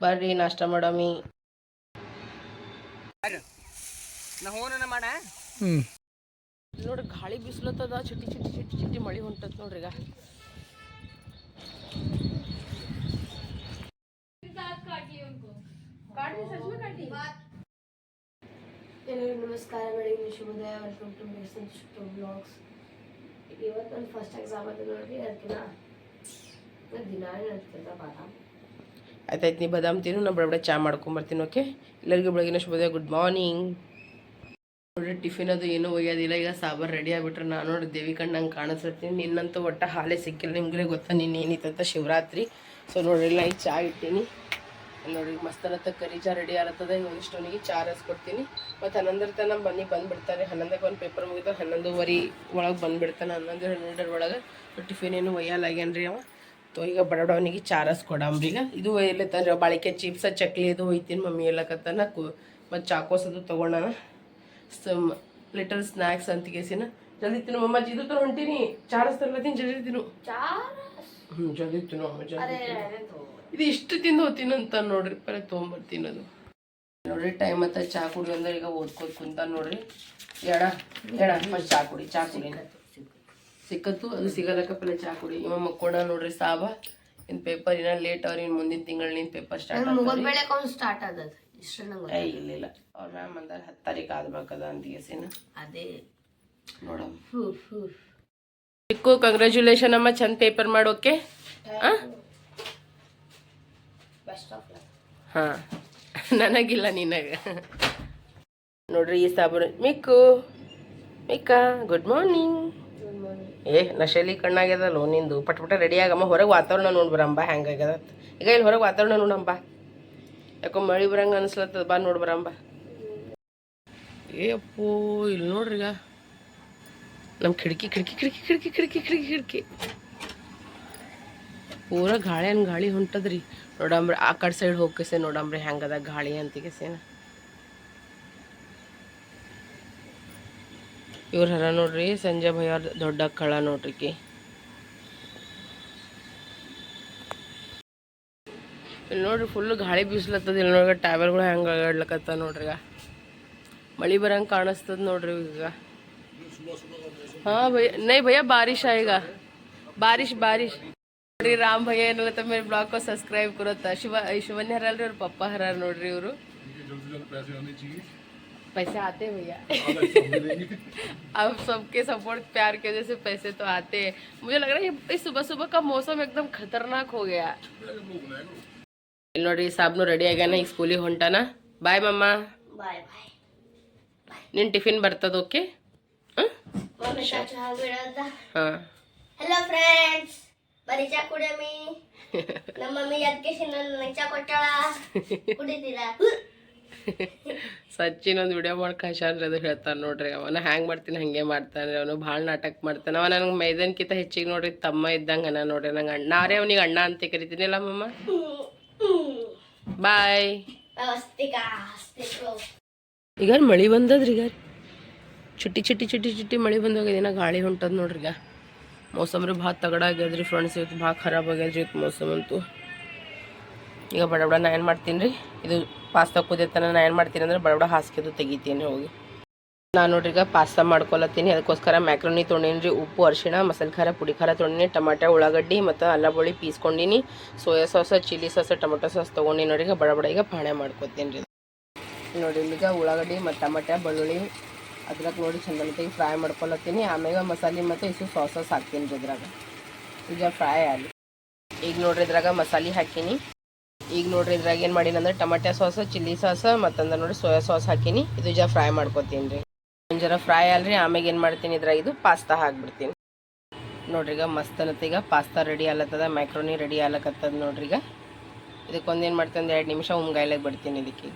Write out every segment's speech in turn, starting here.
ಬರ್ರಿ ನಾಷ್ಟ ಮಾಡಮಿ. ನಾ ಹೋನ ಮಾಡ? ಹ್ಞೂ ನೋಡ್ರಿ ಗಾಳಿ ಬಿಸ್ಲತ್ತದ ಚಿಟಿ ಚಿಟಿ ಚಿಟಿ ಚಿಟಿ ಮಳಿ ಹೊಂಟತ್ ನೋಡ್ರಿ ಈಗ. ಎಲ್ಲರಿಗೂ ನಮಸ್ಕಾರ ಬೆಳಿಗ್ಗೆ ಶುಭೋದಯ. ವೆಲ್ಕಮ್ ಟು ಮೆಡಿಸನ್ ಟು ಬ್ಲಾಗ್ಸ್ ಈಗ ಇವತ್ತು ನನ್ನ ಫಸ್ಟ್ ಎಕ್ಸಾಮ್ ಅದು ನೋಡ್ರಿ ಅದಕ್ಕಿಂತ ದಿನ ನಡ್ತಿದ್ದ ಬಾದಾಮ್ ಆಯ್ತಾಯ್ತು ನೀವು ಬದಾಮ್ ತಿನ್ನು ನಾನು ಬಡ ಚಾ ಮಾಡ್ಕೊಂಬರ್ತೀನಿ ಓಕೆ ಎಲ್ಲರಿಗೂ ಬೆಳಗಿನ ಶುಭೋದಯ ಗುಡ್ ಮಾರ್ನಿಂಗ್ ನೋಡ್ರಿ, ಟಿಫಿನ್ ಅದು ಏನೂ ಒಯ್ಯೋದಿಲ್ಲ, ಈಗ ಸಾಂಬಾರು ರೆಡಿ ಆಗಿಬಿಟ್ರೆ ನಾನು ನೋಡಿ ದೇವಿ ಕಣ್ಣಂಗೆ ಕಾಣಿಸ್ತೀನಿ ನಿನ್ನಂತೂ ಒಟ್ಟು ಹಾಲೇ ಸಿಕ್ಕಿಲ್ಲ, ನಿಮ್ಗೆ ಗೊತ್ತಾ, ನೀನು ಏನಿತ್ತಂತ ಶಿವರಾತ್ರಿ. ಸೊ ನೋಡ್ರಿ ಈಗ ಚಾ ಇಟ್ಟೀನಿ. ನೋಡಿ ಮಸ್ತನತ್ತ ಕರಿ ಚಾ ರೆಡಿ ಆಗತ್ತದ. ಒಂದಿಷ್ಟೊನಿಗೆ ಚಾ ಕೊಡ್ತೀನಿ. ಮತ್ತು ಹನ್ನೊಂದರ ತನಕ ಬನ್ನಿ ಬಂದುಬಿಡ್ತಾರೆ ಹನ್ನೊಂದಕ್ಕೆ ಒಂದು ಪೇಪರ್ ಮುಗಿದ ಹನ್ನೊಂದುವರೆ ಒಳಗೆ ಬಂದುಬಿಡ್ತಾನೆ, ಹನ್ನೊಂದು ಹನ್ನೆರಡರ ಒಳಗೆ ಟಿಫಿನ್ ಏನು ಒಯ್ಯಲ್ಲಾಗ್ಯಾನ್ರಿ ಅವ? ತೋ ಈಗ ಬಡಬಡವನಿಗೆ ಚಾರಸ್ ಕೊಡಂಬ್ರೀಗ ಇದು ಒಯ್ಯಲತ್ತಾನ ಬಾಳಿಕೆ ಚಿಪ್ಸ ಚಕ್ಲಿ ಅದು ಒಯ್ತೀನಿ ಮಮ್ಮಿ ಎಲ್ಲಕತ್ತಾನ ಕು ಮತ್ತು ಚಾಕೋಸ್ ಅದು ತೊಗೊಂಡಾನ ಸಮ್ ಲಿಟಲ್ ಸ್ನ್ಯಾಕ್ಸ್ ಅಂತ ಕೇಸಿನ. ಜಲ್ದಿ ತಿನ್ನು ಮಮ್ಮ ಇದು ತರ ಹೊಂಟೀನಿ. ಚಾರಸ್ ತರ್ಲತ್ತೀನಿ ಜಲ್ದಿ ತಿನ್ನು. ಹ್ಞೂ ಜಲ್ದಿ ತಿನ್ನು ಅಮ್ಮ ಜಲ್ದಿ. ಇದು ಇಷ್ಟು ತಿಂದು ಹೋಗ್ತೀನಿ ಅಂತ ನೋಡ್ರಿ ಪರ ತೊಗೊಂಬರ್ತೀನಿ ಅದು. ನೋಡ್ರಿ ಟೈಮ್ ಮತ್ತೆ ಚಾ ಕುಡಿ ಅಂದ್ರೆ ಈಗ ಓದ್ಕೋತ ಕುಂತ ನೋಡ್ರಿ. ಎಡ ಎಡ ಫಸ್ಟ್ ಚಾ ಕುಡಿ ಚಾ ಕುಡಿ ಸಿಕ್ಕತ್ತು ಅದು ಸಿಗಲಕ್ಕ ಪಲೆ ಚಾ ಕುಡಿ. ಇವ ಮಕ್ಕೋಣ ನೋಡ್ರಿ ಸಾಬ ಇನ್ ಪೇಪರ್ ಇನ್ನ ಲೇಟ್ ಅವ್ರ ಇನ್ ಮುಂದಿನ ತಿಂಗಳ ನಿನ್ ಪೇಪರ್ ಸ್ಟಾರ್ಟ್ ಮುಗಿದ ಬೆಳಕ್ಕೆ ಅವ್ನು ಸ್ಟಾರ್ಟ್ ಆದದ. ಏ ಇಲ್ಲ ಇಲ್ಲ ಅವ್ರ ಮ್ಯಾಮ್ ಅಂದಾರ ಹತ್ತು ತಾರೀಕು ಆದ್ಬೇಕದ ಅಂತ ಅದೇ. ನೋಡಮ್. ಚಿಕ್ಕು ಕಂಗ್ರ್ಯಾಚುಲೇಷನ್ ಅಮ್ಮ. ಚಂದ ಪೇಪರ್ ಮಾಡೋಕೆ. ಆ? ಬೆಸ್ಟ್ ಆಫ್ ಲಕ್ ಹಾಂ. ನನಗಿಲ್ಲ ನಿನಗೆ. ನೋಡ್ರಿ ಈ ಸಾಬೂನು ಮಿಕ್ಕು. ಮಿಕ್ಕ ಗುಡ್ ಮಾರ್ನಿಂಗ್ ಏ ನಶೆಲಿ ಕಣ್ಣಾಗ್ಯದಲ್ಲೋ ನಿಂದು. ಪಟ್ ಪಟ ರೆಡಿ ಆಗಮ್ಮ. ಹೊರಗೆ ವಾತಾವರಣ ನೋಡಿ ಬರಂಬ ಹೆಂಗಾಗ್ಯದ ಈಗ ಇಲ್ಲಿ ಹೊರಗೆ ವಾತಾವರಣ ನೋಡಂಬ ಯಾಕೋ ಮಳಿ ಬರಂಗ ಅನ್ಸ್ಲತ್ತದ, ಬಾ ನೋಡಿ ಬರಂಬ ಏ ಅಪ್ಪೋ, ಇಲ್ಲಿ ನೋಡ್ರಿ ಈಗ. ನಮ್ಮ ಕಿಟಕಿ ಕಿಟಕಿ ಕಿಟಕಿ ಕಿಡ್ಕಿ ಕಿಟಕಿ ಕಿಟಕಿ ಕಿಟಕಿ. ಪೂರ ಗಾಳಿ ಗಾಳಿ ಹೊಂಟದ್ರಿ. ನೋಡಂಬ್ರಿ, ಆ ಕಡೆ ಸೈಡ್ ಹೋಗ್ಕೇಸೆ ನೋಡಂಬ್ರಿ ಹೆಂಗದ ಗಾಳಿ ಅಂತಿಗೆಸೇನ. ಇವ್ರು ಹರ ನೋಡ್ರಿ, ಸಂಜೆ ಭಯ ದೊಡ್ಡ ಕಳ ನೋಡ್ರಿ ಇಲ್ಲಿ ನೋಡ್ರಿ ಫುಲ್ ಗಾಳಿ ಬೀಸ್ಲತ್ತದ ಇಲ್ಲಿ ನೋಡ್ರಿ ಟ್ಯಾವೆಲ್ಗಳು ಹೆಂಗ ಅಗಾಡ್ಲಕತ್ತ ನೋಡ್ರಿ ಮಳಿ ಬರಂಗ ಕಾಣಿಸ್ತದ ನೋಡ್ರಿ ಈಗ. ಹಾ, ಭಯ, ನೈ ಭಯ ಬಾರಿಶ ಈಗ. ಬಾರಿಶ್ ಬಾರಿಶ್. ನೋಡ್ರಿ ರಾಮ್ ಭಯ ಏನು ಮೇಲೆ ಬ್ಲಾಗ್ ಸಬ್ಸ್ಕ್ರೈಬ್ ಕೊರತ್ತ ಶಿವ ಶಿವನ್ಯ ಹರಲ್ರಿ ಅವ್ರ ಪಪ್ಪ ಹರ ನೋಡ್ರಿ ಇವರು. पैसे आते हैं भैया अब सबके सपोर्ट प्यार के वजह से पैसे तो आते हैं मुझे लग रहा है ये- इस सुबह सुबह का मौसम एकदम खतरनाक हो गया ಇಲ್ಲಿ ನೋಡ್ರಿ ಸಾಬ್ನು ರೆಡಿ ಆಗ್ಯಾನ ಈಗ ಸ್ಕೂಲಿಗೆ ಹೊಂಟಾನ ಬಾಯ್ ಮಮ್ಮ ಬಾಯ್ ಬಾಯ್ ನಿನ್ನ ಟಿಫಿನ್ ಬರ್ತದ ಓಕೆ ಹಾಂ ಮಮ್ಮಿ ಚಹಾ ಬಿಡೋದ ಹಾಂ ಹಲೋ ಫ್ರೆಂಡ್ಸ್ ಬರೀ ಚಾ ಕುಡಿಯಮಿ ನಮ್ಮ ಮಮ್ಮಿ ಅದಕ್ಕೆ ನನಗೆ ಚಾ ಕೊಟ್ಟಾಳ ಕುಡಿತೀರಾ ಸಚಿನ್ ಒಂದು ವಿಡಿಯೋ ಮಾಡಿ ಕಳ್ಸಾನ್ರಿ ಅದು ಹೇಳ್ತಾನೆ ನೋಡ್ರಿ ಅವನ. ಹ್ಯಾಂಗೆ ಮಾಡ್ತೀನಿ ಹಾಗೆ ಮಾಡ್ತಾನೆ ಅವನು. ಭಾಳ ನಾಟಕ ಮಾಡ್ತಾನೆ. ಅವ ನನಗೆ ಮೈದಾನಕ್ಕಿಂತ ಹೆಚ್ಚಿಗೆ ನೋಡ್ರಿ ತಮ್ಮ ಇದ್ದಂಗೆ ಅಣ್ಣ ನೋಡ್ರಿ ನಂಗೆ ಅಣ್ಣ. ನಾರೇ ಅವನಿಗೆ ಅಣ್ಣ ಅಂತ ಕರಿತೀನಿಲ್ಲ ಮಮ್ಮ ಬಾಯ್ ಈಗ ಮಳೆ ಬಂದದ್ರಿ ಈಗ? ಚುಟ್ಟಿ ಚುಟ್ಟಿ ಚುಟ್ಟಿ ಚುಟ್ಟಿ ಮಳೆ ಬಂದೋಗಿದ್ದೀನ ಗಾಳಿ ಹೊಂಟದ ನೋಡ್ರಿ ಈಗ. ಮೌಸಮ್ರಿ ಭಾಳ ತಗಡ ಆಗ್ಯದ್ರಿ ಫ್ರೆಂಡ್ಸ್ ಇವತ್ತು ಭಾಳ ಖರಾಬ್ ಆಗ್ಯದ್ರಿ ಇವತ್ತು ಮೌಸಮ್ ಅಂತೂ. ಈಗ ಬಡಬಡ ಬಡ ನಾ ಏನು ಮಾಡ್ತೀನಿ ರೀ? ಇದು ಪಾಸ್ತಾ ಕುದಿಯತನ ನಾ ಏನು ಮಾಡ್ತೀನಿ ಅಂದ್ರೆ ಬಡಬಡ ಬಡ ಹಾಸಿಗೆದು ತೆಗಿತೀನಿ ಹೋಗಿ. ನಾನು ನೋಡ್ರಿ ಈಗ ಪಾಸ್ತಾ ಮಾಡ್ಕೊಲತ್ತೀನಿ. ಅದಕ್ಕೋಸ್ಕರ ಮ್ಯಾಕ್ರೋನಿ ತೊಗೊಂಡೀನಿ ರೀ. ಉಪ್ಪು, ಅರಿಶಿಣ, ಮಸಾಲೆ ಖಾರ, ಪುಡಿ ಖಾರ ತೊಗೊಂಡಿನಿ. ಟಮಾಟೆ, ಉಳ್ಳಾಗಡ್ಡಿ ಮತ್ತು ಅಲ್ಲ ಬಳ್ಳಿ ಪೀಸ್ಕೊಂಡಿನಿ. Soya sauce, chilli sauce, tomato sauce ತೊಗೊಂಡಿನಿ ನೋಡಿ ಈಗ ಬಡಬಡ ಬಡ ಈಗ ಪಾಣೆ ಮಾಡ್ಕೊತೀನಿ ರೀ. ನೋಡಿ ಇಲ್ಲಿಗ ಉಳ್ಳಾಗಡ್ಡಿ ಮತ್ತು ಟಮಾಟೆ, ಬೆಳ್ಳುಳ್ಳಿ ಅದ್ರಾಗ ನೋಡಿ ಚಂದನತೆಗೆ ಫ್ರೈ ಮಾಡ್ಕೊಳತ್ತೀನಿ ಆಮೇಲೆ ಮಸಾಲೆ ಮತ್ತು ಇಸು ಸಾಸಸ್ ಹಾಕ್ತೀನಿ ರೀ ಇದ್ರಾಗ. ಈಗ ಫ್ರೈ ಆಗಲಿ ಈಗ ನೋಡ್ರಿ ಇದ್ರಾಗ ಮಸಾಲೆ ಹಾಕೀನಿ. ಈಗ ನೋಡ್ರಿ ಇದ್ರಾಗ ಏನು ಮಾಡೀನಿ ಅಂದ್ರೆ ಟೊಮೆಟೊ ಸಾಸ್, ಚಿಲ್ಲಿ ಸಾಸ್, ಮತ್ತಂದ್ರೆ ನೋಡಿ ಸೋಯಾ ಸಾಸ್ ಹಾಕಿನಿ. ಇದು ಜರ ಫ್ರೈ ಮಾಡ್ಕೊತೀನಿ ರೀ. ಒಂದು ಜರ ಫ್ರೈ ಅಲ್ರಿ, ಆಮ್ಯಾಗ ಏನು ಮಾಡ್ತೀನಿ ಇದ್ರಾಗ ಇದು ಪಾಸ್ತಾ ಹಾಕ್ಬಿಡ್ತೀನಿ. ನೋಡ್ರಿ ಈಗ ಮಸ್ತ್ ಅನ್ನತ್ತೀಗ ಪಾಸ್ತಾ ರೆಡಿ ಆಲತ್ತದ ಮ್ಯಾಕ್ರೋನಿ ರೆಡಿ ಆಲಕತ್ತದ ನೋಡ್ರಿ ಈಗ. ಇದಕ್ಕೊಂದೇನು ಮಾಡ್ತೀನಿ ಎರಡು ನಿಮಿಷ ಉಮ್ಗಾಯ್ಲಾಗ ಬಿಡ್ತೀನಿ ಇದಕ್ಕೆ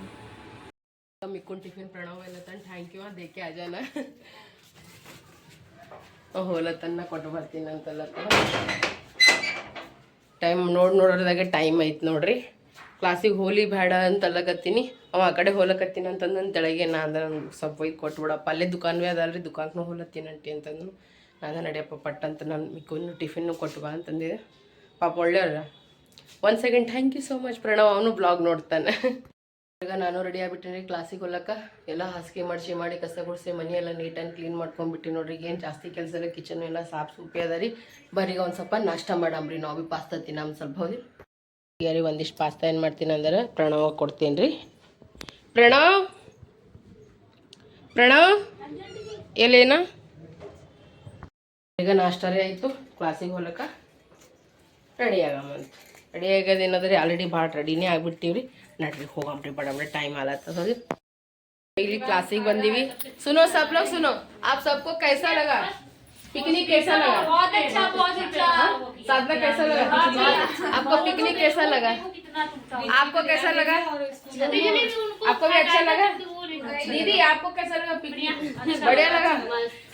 ಮಿಕ್ಕೊಂಡು ಟಿಫಿನ್ ಪ್ರಣವ ಎಲ್ಲ ತಂದು ಥ್ಯಾಂಕ್ ಯು ಅದಕ್ಕೆ ಅಜಾನ. ಹೋಲತ್ತನ್ನ ಕೊಟ್ಟು ಬರ್ತೀನಿ ಅಂತಲ್ಲ ಟೈಮ್ ನೋಡಿ ನೋಡೋದಾಗೆ ಟೈಮ್ ಐತೆ ನೋಡ್ರಿ. ಕ್ಲಾಸಿಗೆ ಹೋಲಿ ಬೇಡ ಅಂತ ಅಲ್ಲಕತ್ತೀನಿ ಅವ ಆ ಕಡೆ ಹೋಲಕತ್ತೀನಿ ಅಂತಂದು ತೆಳಗೆ ನಾ ಅಂದ್ರೆ ನಂಗೆ ಸ್ವಲ್ಪ ಒಯ್ದು ಕೊಟ್ಬಿಡಪ್ಪ. ಅಲ್ಲೇ ದುಕಾನ್ವೇ ಅದಲ್ರಿ ದುಕಾನ್ಗೂ ಹೋಲತ್ತೀನಿ ಅಂಟಿ ಅಂತಂದು ನಾನು ನಡೆಯಪ್ಪ ಪಟ್ಟ ಅಂತ ನಾನು ಮಿಕ್ಕನ್ನು ಟಿಫಿನ್ನು ಕೊಟ್ಟು ಬಾ ಅಂತಂದಿದೆ. ಪಾಪ ಒಳ್ಳೆಯವ್ರ. One second thank you so much Pranav, ಅವನು ಬ್ಲಾಗ್ ನೋಡ್ತಾನೆ. ಈಗ ನಾನು ರೆಡಿ ಆಗ್ಬಿಟ್ಟಿನಿ ಕ್ಲಾಸಿಗೆ ಹೋಲಕ್ಕ ಎಲ್ಲ ಹಾಸಿಗೆ ಮಾಡಿಸಿ ಮಾಡಿ, ಕಸ ಗುಡಿಸಿ, ಮನೆ ಎಲ್ಲ ನೀಟ್ ಆ್ಯಂಡ್ ಕ್ಲೀನ್ ಮಾಡ್ಕೊಂಡ್ಬಿಟ್ಟು ನೋಡ್ರಿ. ಏನು ಜಾಸ್ತಿ ಕೆಲಸ ಇಲ್ಲ ಕಿಚನ್ ಎಲ್ಲ ಸಾಫ್, ಸೂಪಿ ಅದ ರೀ. ಬರೀಗ ಒಂದು ಸ್ವಲ್ಪ ನಾಷ್ಟ ಮಾಡಮ್ರಿ, ನಾವು ಭೀ ಪಾಸ್ತಾ ನಮ್ಮ ಸ್ವಲ್ಪ ಹೋಗಿ. ಯಾರಿಗೆ ಒಂದಿಷ್ಟು ಪಾಸ್ತಾ ಏನು ಮಾಡ್ತೀನಿ ಅಂದ್ರೆ ಪ್ರಣವ ಕೊಡ್ತೀನಿ ರೀ. ಪ್ರಣವ್? ಪ್ರಣವ್? ಎಲ್ಲೇನ? ಈಗ ನಾಷ್ಟ ರೀ ಆಯಿತು. ಕ್ಲಾಸಿಗೆ ಹೋಲಕ ರೆಡಿ ಆಗಮಂತ ರೆಡಿ ಆಗೋದೇನಂದ್ರೆ ಆಲ್ರೆಡಿ ಭಾಳ ರೆಡಿನೇ ಆಗಿಬಿಡ್ತೀವಿ ರೀ. ನಡ್ರಿ ಹೋಗಮ್ರಿ ಬಡ ಬಡ ಟೈಮ್ ಆಲತ್ತದ ಇಲ್ಲಿ ಕ್ಲಾಸಿಗೆ ಬಂದೀವಿ. ಸುನೋ ಸಬ್ ಸುನೋ, ಆಪ್ ಸಬ್ಕೋ ಕೈಸಾ ಲಗಾ? पिकनिक कैसा लगा? बहुत अच्छा बहुत अच्छा। साधना कैसा लगा? आपको पिकनिक कैसा लगा? आपको कैसा लगा? आपको भी अच्छा लगा? दीदी आपको कैसा लगा पिकनिक? बढ़िया लगा?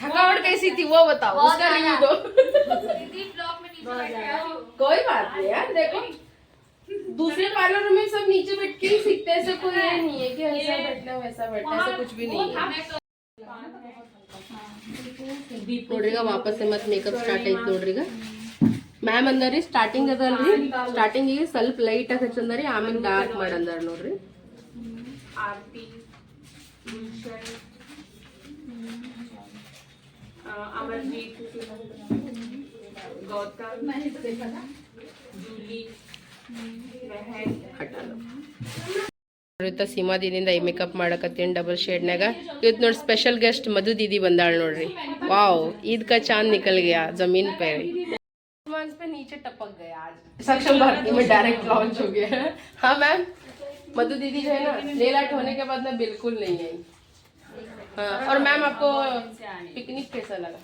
थकावट कैसी थी वो बताओ उसका रिव्यू दो। कोई बात नहीं यार देखो। दूसरे पार्लर में सब नीचे बैठ के ही सीखते हैं ऐसा कोई नहीं है कि ऐसा बैठना वैसा बैठना ऐसा कुछ भी नहीं है। ನೋಡ್ರಿ ಈಗ ವಾಪಸ್ ಮತ್ತೆ ಮೇಕಪ್ ಸ್ಟಾರ್ಟ್ ಆಯ್ತು ನೋಡ್ರಿ ಈಗ ಮ್ಯಾಮ್ ಅಂದಾರಿ ಸ್ಟಾರ್ಟಿಂಗ್ ಅದಲ್ರಿ ಸ್ಟಾರ್ಟಿಂಗ್ ಈಗ ಸ್ವಲ್ಪ ಲೈಟ್ ಆಗಿ ಹಚ್ಚಂದಾರಿ ಆಮೇಲೆ ಡಾರ್ಕ್ ಮಾಡಂದಾರ ನೋಡ್ರಿ ಇವತ್ತು ಸೀಮಾ ದೀದಿಯಿಂದ ಐ ಮೇಕಪ್ ಮಾಡಕತ್ತೀನಿ ಡಬಲ್ ಶೇಡ್ನಾಗ ಇವತ್ತು ನೋಡಿ ಸ್ಪೆಷಲ್ ಗೆಸ್ಟ್ ಮಧು ದೀದಿ ಬಂದಾಳ ನೋಡ್ರಿ ವಾವ್ ईद का चांद निकल गया जमीन पे आसमान पे नीचे टपक गया आज सक्षम भारती में डायरेक्ट लॉन्च हो गया है हाँ मैम मधु दीदी जो है ना नेल आर्ट होने के बाद ना बिल्कुल नहीं आई हाँ और मैम आपको पिकनिक कैसा लगा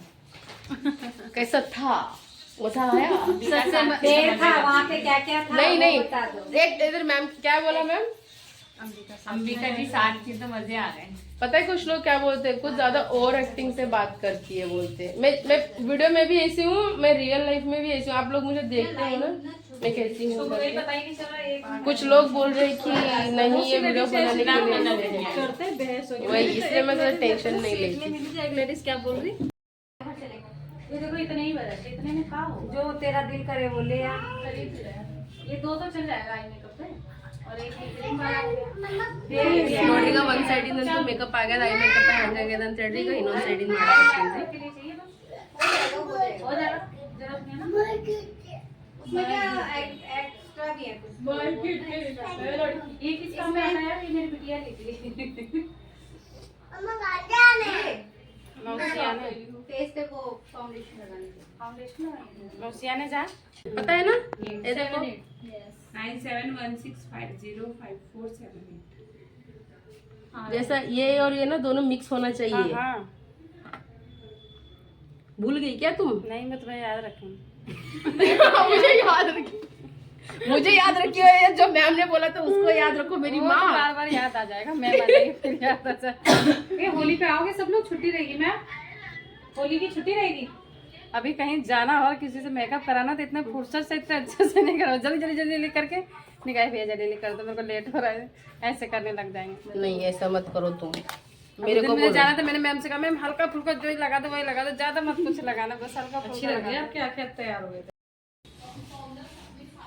कैसा था मजा आया था वहाँ पे क्या क्या था नहीं वो नहीं बता दो एक इधर मैम क्या बोला मैम अंबिका जी साथ थी तो मज़े आ गए पता है कुछ लोग क्या बोलते हैं कुछ ज़्यादा ओवर एक्टिंग से बात करती है बोलते हैं। मैं मैं वीडियो में भी ऐसी हूँ मैं रियल लाइफ में भी ऐसी हूँ। आप लोग मुझे देखते हो ना? मैं कैसी हूँ? ही एक कुछ लोग बोल रहे हैं कि नहीं ये वीडियो बनाने के लिए करते बहस वही इसलिए मैं थोड़ा टेंशन नहीं लेती। लेडीज़ क्या बोल रही? ये देखो इतने ही बजे इतने में का जो तेरा दिल करे वो ले आ। ये दो तो चल जाएगा आई मेकअप पे ನೋಡೀಗ ಒಂದು ಸೈಡಿಂದ ಮೇಕಪ್ ಆಗ್ಯದ ಐ ಮೇಕಪ್ ಹಂಗಾಗ್ಯದ ಅಂತ ಹೇಳಿ ಈಗ ಇನ್ನೊಂದು ಸೈಡಿಂದ ಮಾಡಾಕತ್ತೀನಿ फेस पे वो फाउंडेशन लगाने के फाउंडेशन लगाने जा। पता है ना? ये देखो। Nine seven one six five zero five four seven eight जैसा ये और ये ना दोनों मिक्स होना चाहिए। हाँ। भूल गई क्या तुम? नहीं मैं तुम्हें याद रखूँगी। मुझे याद रखी। मुझे याद रखी हो ये जो मैम ने बोला था उसको याद रखो मेरी तो माँ। बार बार याद आ जाएगा मैं फिर याद आ जाएगा। ये होली पे आओगे सब लोग छुट्टी रहेगी मैम होली की छुट्टी रहेगी? अभी कहीं जाना और किसी से मेकअप कराना तो इतने फुर्सत से इतने अच्छे से नहीं करो। जल्दी जल्दी जल्दी जल्दी करके निकाय भैया जल्दी कर दो मेरे को लेट हो रहा है। ऐसे करने लग जाएँगे। नहीं ऐसा मत करो तुम। मेरे को मुझे जाना था मैंने मैम से कहा मैम हल्का फुल्का जो ही लगा दो वही लगा दो ज़्यादा मत कुछ लगाना बस हल्का फुल्का लगा। आपके आखिर तैयार हो गए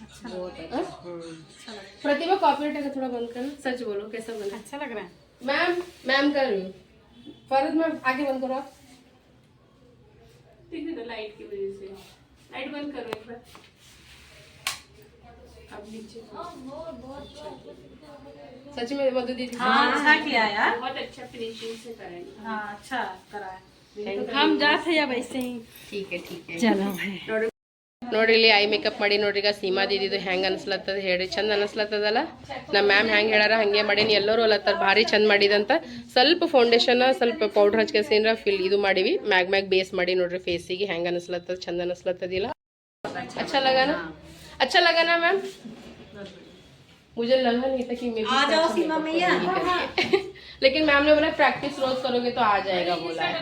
हाँ? प्रतिभा कॉपीराइट का थोड़ा बंद करना सच बोलो कैसा बना अच्छा लग रहा है। मैम मैम कर रही हूँ। फरद मैम आगे बंद करो आप। लाइट की वजह से। लाइट बंद करो एक बार। अब नीचे सच में मधु दीदी अच्छा किया यार। बहुत अच्छा फिनिशिंग से करेंगे हाँ। अच्छा करा है। हम जाते हैं अब ही? ठीक है ठीक है। चलो ನೋಡ್ರಿ ನೋಡ್ರಿ ಇಲ್ಲಿ ಐ ಮೇಕಪ್ ಮಾಡಿ ನೋಡ್ರಿ ಈಗ ಸೀಮಾ ದೀದಿದು ಹೆಂಗ್ ಅನ್ಸ್ಲತ್ತದ ಹೇಳಿ ಚಂದ ಅನ್ಸ್ಲತ್ತದಲ್ಲ ನಮ್ಮ ಮ್ಯಾಮ್ ಹೆಂಗ್ ಹೇಳಾರ ಹಂಗೆ ಮಾಡೀನಿ ಎಲ್ಲರೂ ಅಲ್ಲತ್ತಾರ ಭಾರಿ ಚಂದ ಮಾಡಿದಂತ ಸ್ವಲ್ಪ ಫೌಂಡೇಶನ್ ಸ್ವಲ್ಪ ಪೌಡ್ರ್ ಹಚ್ಕೇಸಿಂದ್ರ ಫಿಲ್ ಇದು ಮಾಡಿವಿ ಮ್ಯಾಗ್ ಮ್ಯಾಗ್ ಬೇಸ್ ಮಾಡಿ ನೋಡ್ರಿ ಫೇಸಿಗೆ ಹೆಂಗ್ ಅನ್ಸ್ಲತ್ತದ ಚಂದ ಅನ್ಸ್ಲತ್ತದಿಲ್ಲ अच्छा लगा ना अच्छा लगा ना मैम मुझे लगा नहीं था कि मैं आ जाओ सीमा मैया लेकिन मैम ने बोला प्रैक्टिस रोज करोगे तो आ जाएगा बोला है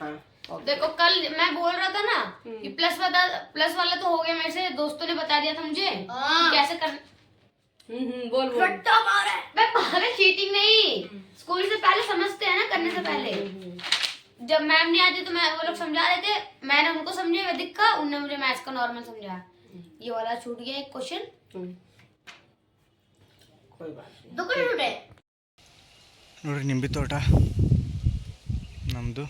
हाँ। देखो कल मैं बोल रहा था ना कि हम्म। प्लस वाला प्लस वाला तो हो गया मेरे से दोस्तों ने बता दिया था मुझे हाँ। कैसे कर हम्म, हम्म, बोल बोल। मैं मारे चीटिंग नहीं। स्कूल से पहले समझते हैं ना करने से पहले। जब मैम नहीं आती तो मैं वो लोग समझा रहे थे मैंने उनको समझे मैं दिखा उनने मुझे मैथ्स का नॉर्मल समझाया। ये वाला छूट गया एक क्वेश्चन कोई बात नहीं। दो क्वेश्चन छूटे। नुरी तोटा ನಮ್ಮದು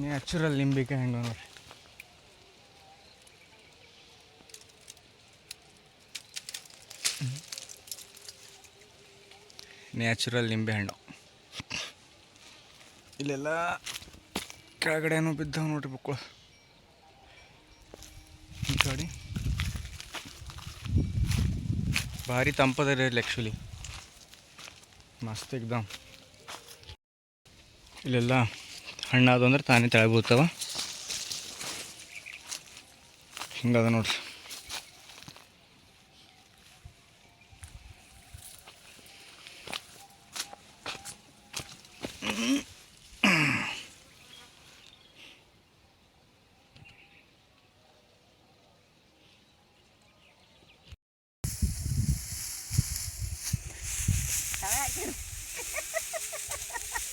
ನ್ಯಾಚುರಲ್ ನಿಂಬಿಕಾಯಿ ಹಣ್ಣು ನೋಡ್ರಿ ನ್ಯಾಚುರಲ್ ಲಿಂಬೆ ಹಣ್ಣು. ಇಲ್ಲೆಲ್ಲ ಕೆಳಗಡೆನೂ ಬಿದ್ದವು ನೋಡ್ರಿ ಬುಕ್ಕು ಈ ಭಾರಿ ತಂಪದ ರೀ ಆ್ಯಕ್ಚುಲಿ ಮಸ್ತ್ ಎಕ್ದಮ್ ಇಲ್ಲೆಲ್ಲ ಅದು ಅಂದ್ರೆ ತಾನೇ ತೆಳಗೆ ಬೀಳ್ತಾವ ಹಿಂಗದ ನೋಡ್ರಿ.